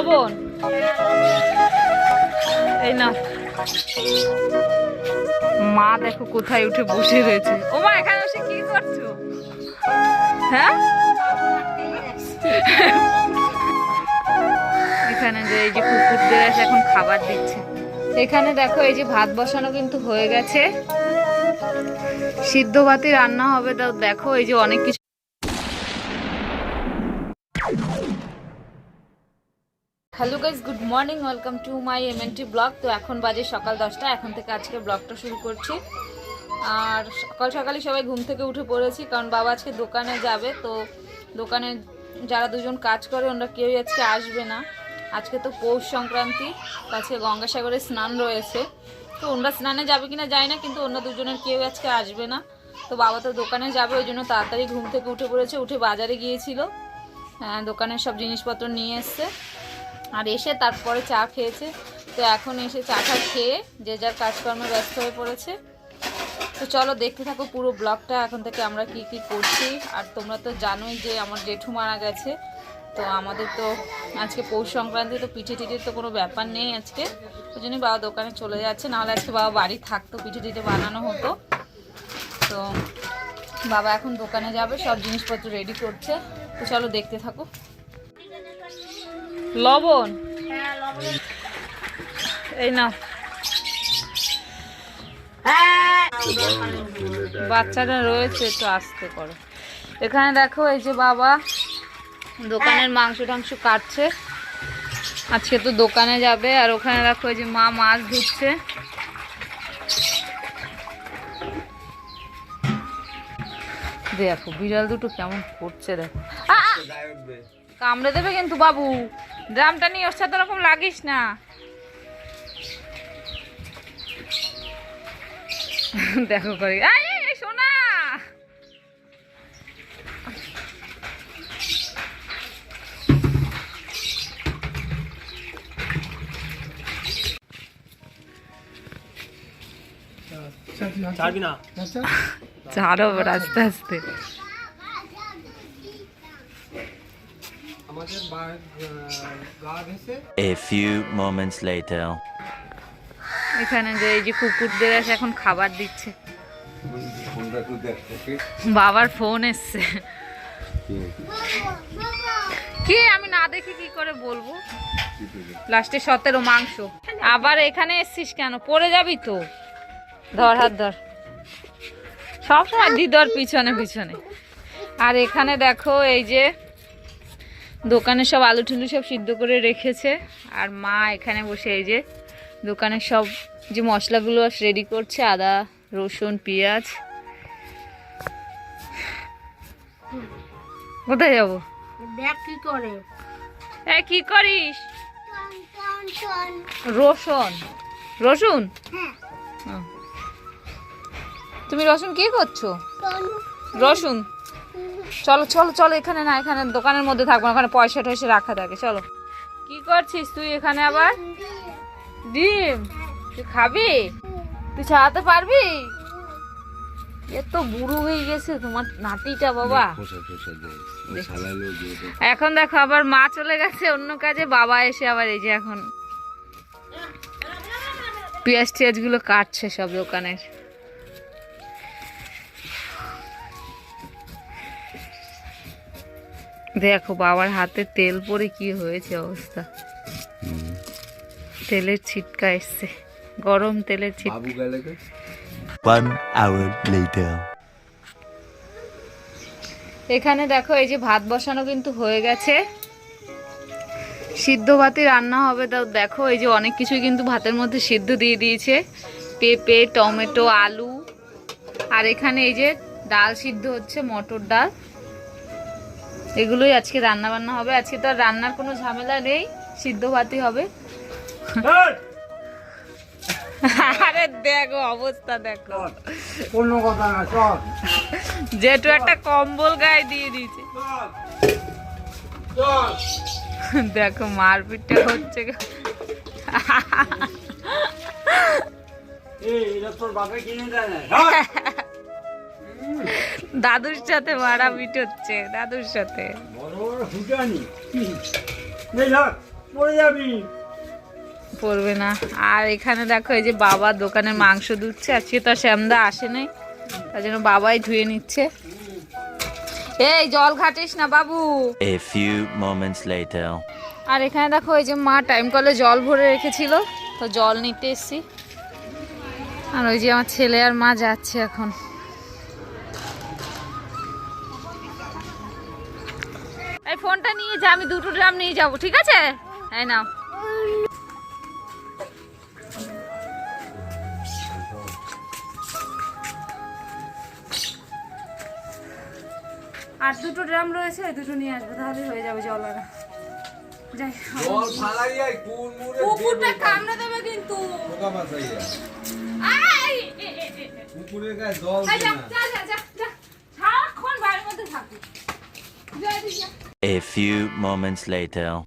লবণ। এই না। মা দেখো কোথায় উঠে বসে রয়েছে। ও মা, এখানে বসে কি করছ? হ্যাঁ? এখানে যে এই যে কুকুরদের এসে এখন খাবার দিচ্ছে। এখানে দেখো এই যে ভাত বসানো কিন্তু হয়ে গেছে। সিদ্ধ ভাতই রান্না হবে দেখো এই যে অনেক কিছু hello guys good morning welcome to my MNT vlog. তো এখন বাজে সকাল দশটা এখন থেকে আজকে ব্লগটা শুরু করছি। আর সকাল সকালই সবাই ঘুম থেকে উঠে পড়েছি কারণ বাবা আজকে দোকানে যাবে তো দোকানে যারা দুজন কাজ করে ওনারা কেউই আজকে আসবে না। আজকে তো পৌষ সংক্রান্তি আজকে গঙ্গাসাগরে স্নান রয়েছে। তো ওনারা স্নানে যাবে কিনা যায় না কিন্তু অন্য দুজনের কেউ আজকে আসবে না। তো বাবা তো দোকানে যাবে ওই জন্য তাড়াতাড়ি ঘুম থেকে উঠে পড়েছে উঠে বাজারে গিয়েছিল। হ্যাঁ, দোকানের সব জিনিসপত্র নিয়ে এসছে। আর এসে তারপরে চা খেয়েছে। তো এখন এসে চা চাটা খেয়ে যে যার কাজকর্মে ব্যস্ত হয়ে পড়েছে। তো চলো দেখতে থাকো পুরো ব্লগটা, এখন থেকে আমরা কি কি করছি। আর তোমরা তো জানোই যে আমার জেঠু মারা গেছে। তো আমাদের তো আজকে পৌষ সংক্রান্তি, তো পিঠে টিঠের তো কোনো ব্যাপার নেই আজকে। ওই জন্যই বাবা দোকানে চলে যাচ্ছে। নাহলে আজকে বাবা বাড়ি থাকতো, পিঠে টিঠে বানানো হতো। তো বাবা এখন দোকানে যাবে, সব জিনিসপত্র রেডি করছে। তো চলো দেখতে থাকো। লবণ? এই না বাচ্চারা রয়েছে, একটু আসতে করো। এখানে দেখো, এই যে বাবা দোকানের মাংস টাংস কাটছে। আজকে তো দোকানে যাবে, আর ওখানে দেখো, এই যে মা মাছ ধুচ্ছে। দেখো, বিড়াল দুটো কেমন করছে, দেখো! কামড়ে দেবে কিন্তু বাবু। ড্রামটা নিয়ে ওর সাথে ওরকম লাগিস না। দেখো করে। সোনা! ছাড়বি না। ছাড়ো আস্তে আস্তে। A few moments later. এখানে যে এই যে কুকুরদের এসে এখন খাবার দিচ্ছে। বাবার ফোন এসছে। কি আমি না দেখে কি করে বলব? লাস্টে সতেরো মাংস। আবার এখানে এসছিস কেন? পড়ে যাবি তো। ধর হাত ধর। সবসময় দিদর পিছনে পিছনে। আর এখানে দেখো এই যে দোকানে সব আলু টুলু সব সিদ্ধ করে রেখেছে। আর মা এখানে বসে এই যে দোকানে সব যে মশলাগুলো রেডি করছে আদা রসুন পেঁয়াজ। কোথায় যাব? কি করে। এ কি করিস? রসুন। রসুন? তুমি রসুন কি করছ? রসুন। চলো চলো চলো, এখানে না, এখানে দোকানের মধ্যে থাকব না, ওখানে পয়সা টয়সা রাখা থাকে, চলো। কি করছিস তুই এখানে আবার? ডিম? তুই খাবি? তুই ছাড়াতে পারবি? এত বুড়ো হয়ে গেছে, তোমার নাতিটা বাবা। এখন দেখো, আবার মা চলে গেছে, অন্য কাজে বাবা এসে আবার এই যে এখন। পেঁয়াজ টিয়াজগুলো কাটছে সব দোকানের। দেখো বাবার হাতে তেল পরে কি হয়েছে অবস্থা। তেলের ছিটকা এসছে। গরম তেলের ছিটকা। One hour later. এখানে দেখো এই যে ভাত বসানো কিন্তু হয়ে গেছে। সিদ্ধ ভাতই রান্না হবে তাও দেখো এই যে অনেক কিছুই কিন্তু ভাতের মধ্যে সিদ্ধ দিয়ে দিয়েছে। পেঁপে টমেটো আলু। আর এখানে এই যে ডাল সিদ্ধ হচ্ছে মটর ডাল। এগুলোই আজকে রান্না বান্না হবে। আজকে তো আর রান্নার কোনো ঝামেলা নেই সিদ্ধ ভাতই হবে। আরে দেখো অবস্থা দেখো। কোনো কথা না চল জেঠু একটা কম্বল গায়ে দিয়ে দিয়েছে। দেখো মারপিটটা হচ্ছে। এই তোর বাপে কিনে দেয় দাদুর সাথে মারাপিট হচ্ছে দাদুর সাথে। পড়বে না। আর এখানে দেখো এই যে বাবা দোকানে মাংস ধুচ্ছে আজকে তো শ্যামদা আসে নাই তার জন্য বাবাই ধুয়ে নিচ্ছে। এই জল ঘাটিস না বাবু। A few moments later. আর এখানে দেখো এই যে মা টাইম কলে জল ভরে রেখেছিল তো জল নিতে এসছি। আর ওই যে আমার ছেলে আর মা যাচ্ছে এখন। আমি দুটো ড্রাম নিয়ে যাব ঠিক আছে? হ্যাঁ নাও। আর দুটো ড্রাম রয়েছে ওই দুটো নিয়ে আসবে তাহলে হয়ে যাবে জল আনা। কুকুরটা কামড়ে দেবে কিন্তু। কুকুরের গায়ে জল না। সারাক্ষণ বাড়ির মধ্যে। A few moments later.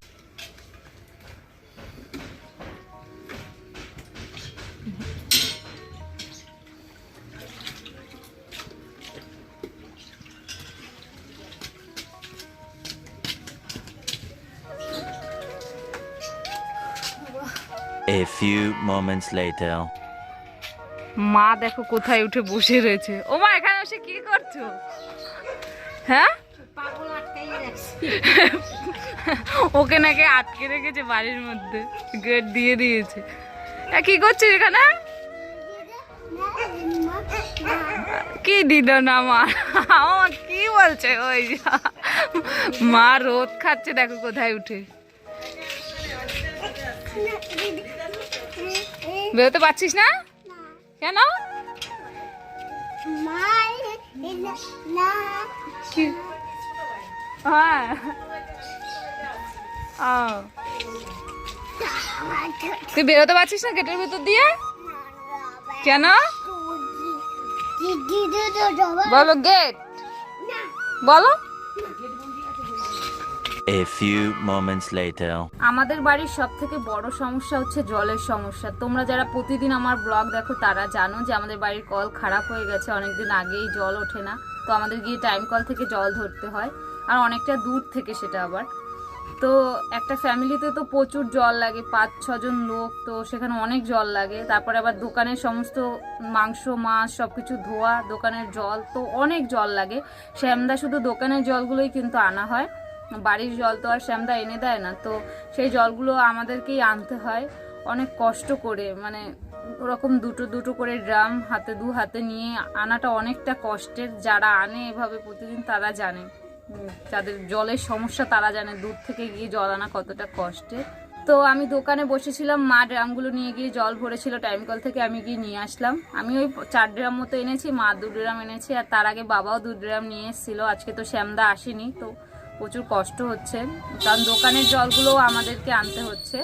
A few moments later. মা দেখো কোথায় উঠে বসে রয়েছে ও মা এখানে বসে কি করছ হ্যাঁ ওকে নাকি আটকে রেখেছে বাড়ির মধ্যে গেট দিয়ে দিয়েছে। কি করছিস এখানে? কি দিল না মা? কি বলছে? ওই মা রোদ খাচ্ছে দেখো কোথায় উঠে। বেরোতে পারছিস না? কেন? কি? হ্যাঁ। তুই বেরোতে পারছিস না গেটের ভেতর দিয়ে? কেন? বলো গেট। বলো। A few moments later. আমাদের বাড়ির সব থেকে বড় সমস্যা হচ্ছে জলের সমস্যা। তোমরা যারা প্রতিদিন আমার ব্লগ দেখো তারা জানো যে আমাদের বাড়ির কল খারাপ হয়ে গেছে। অনেকদিন আগেই জল ওঠে না। তো আমাদের গিয়ে টাইম কল থেকে জল ধরতে হয়। আর অনেকটা দূর থেকে সেটা আবার। তো একটা ফ্যামিলিতে তো প্রচুর জল লাগে, পাঁচ, ছজন লোক, তো সেখানে অনেক জল লাগে। তারপরে আবার দোকানের সমস্ত মাংস, মাছ সব কিছু ধোয়া, দোকানের জল, তো অনেক জল লাগে। শ্যামদা শুধু দোকানের জলগুলোই কিন্তু আনা হয়। বাড়ির জল তো আর শ্যামদা এনে দেয় না, তো সেই জলগুলো আমাদেরকেই আনতে হয়। অনেক কষ্ট করে মানে ওরকম দুটো দুটো করে ড্রাম হাতে, দু হাতে নিয়ে আনাটা অনেকটা কষ্টের। যারা আনে এভাবে প্রতিদিন তারা জানে। যাদের জলের সমস্যা, তারা জানে দূর থেকে গিয়ে জল আনা কতটা কষ্টের তো আমি দোকানে বসেছিলাম, মা ড্রামগুলো নিয়ে গিয়ে জল ভরেছিল টাইম কল থেকে আমি গিয়ে নিয়ে আসলাম। আমি ওই চার ড্রাম মতো এনেছি, মা দু ড্রাম এনেছি, আর তার আগে বাবাও দু ড্রাম নিয়ে এসেছিল। আজকে তো শ্যামদা আসেনি, তো প্রচুর কষ্ট হচ্ছে। কারণ দোকানের জলগুলোও আমাদেরকে আনতে হচ্ছে।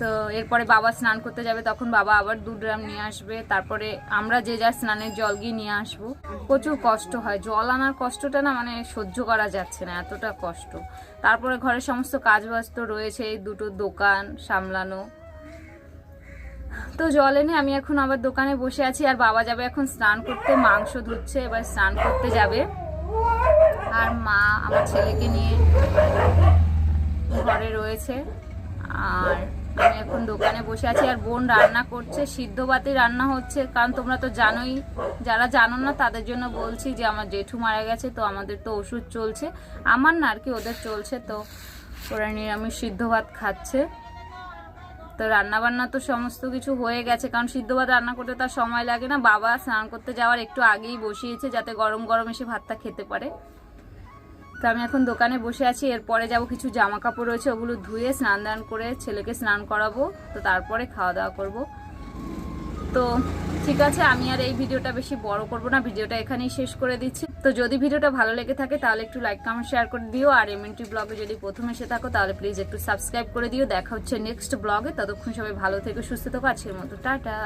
তো এরপরে বাবা স্নান করতে যাবে, তখন বাবা আবার দু ড্রাম নিয়ে আসবে। তারপরে আমরা যে যা স্নানের জল গিয়ে নিয়ে আসব। প্রচুর কষ্ট হয়, জল আনার কষ্টটা না মানে সহ্য করা যাচ্ছে না, এতটা কষ্ট। তারপরে ঘরের সমস্ত কাজ বাজ তো রয়েছে দুটো দোকান সামলানো। তো জল এনে আমি এখন আবার দোকানে বসে আছি, আর বাবা যাবে এখন স্নান করতে, মাংস ধুচ্ছে, এবার স্নান করতে যাবে। আর মা আমার ছেলেকে নিয়ে ঘরে রয়েছে। আর আমি এখন দোকানে বসে আছি আর বোন রান্না করছে, সিদ্ধ ভাতে রান্না হচ্ছে। কারণ তোমরা তো জানোই, যারা জানো না তাদের জন্য বলছি যে আমার জেঠু মারা গেছে, তো আমাদের তো ওষুধ চলছে। আমার না আর কি ওদের চলছে, তো ওরা নিরামিষ সিদ্ধ ভাত খাচ্ছে। তো রান্না বান্না তো সমস্ত কিছু হয়ে গেছে, কারণ সিদ্ধ ভাত রান্না করতে তার সময় লাগে না। বাবা স্নান করতে যাওয়ার একটু আগেই বসিয়েছে যাতে গরম গরম এসে ভাতটা খেতে পারে। তো আমি এখন দোকানে বসে আছি, এরপরে যাব, কিছু জামা কাপড় রয়েছে, ওগুলো ধুয়ে স্নান দান করে ছেলেকে স্নান করাবো, তো তারপরে খাওয়া দাওয়া করব। তো ঠিক আছে, আমি আর এই ভিডিওটা বেশি বড় করব না, ভিডিওটা এখানেই শেষ করে দিচ্ছি। তো যদি ভিডিওটা ভালো লেগে থাকে, তাহলে একটু লাইক কমেন্ট শেয়ার করে দিও, আর এমএনটি ব্লগে যদি প্রথম এসে থাকো, তাহলে প্লিজ একটু সাবস্ক্রাইব করে দিও। দেখা হচ্ছে নেক্সট ব্লগে ততক্ষণ সবাই ভালো থেকে, সুস্থ থেকো, আজকের মতো, টাটা।